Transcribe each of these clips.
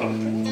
Um.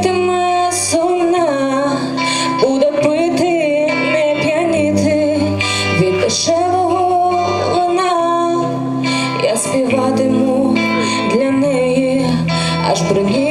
робитиме сумна, буде пити, не п'яніти від дешевого вина, я співатиму для неї аж брудні.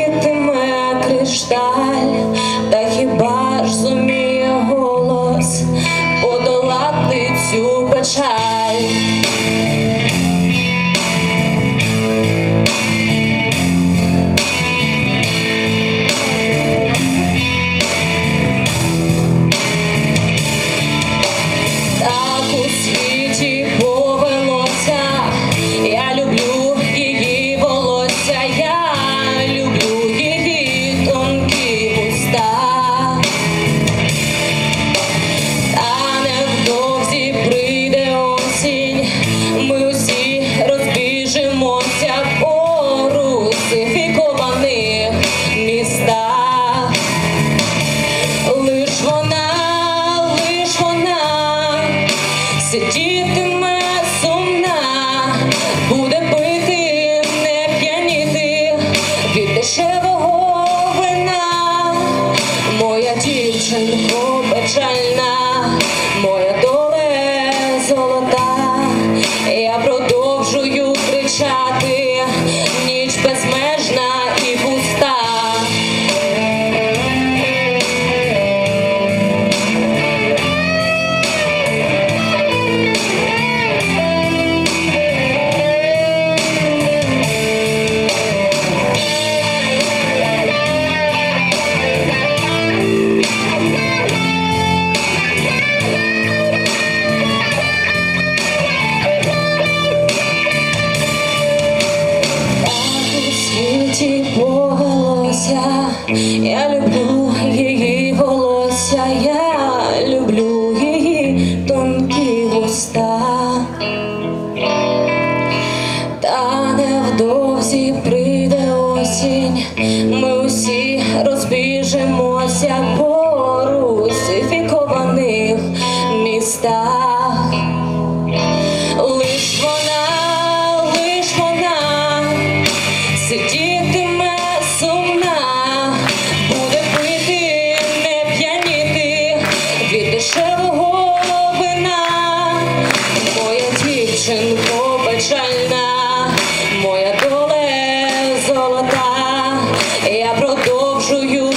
hope, but try not yeah. Я продовжую.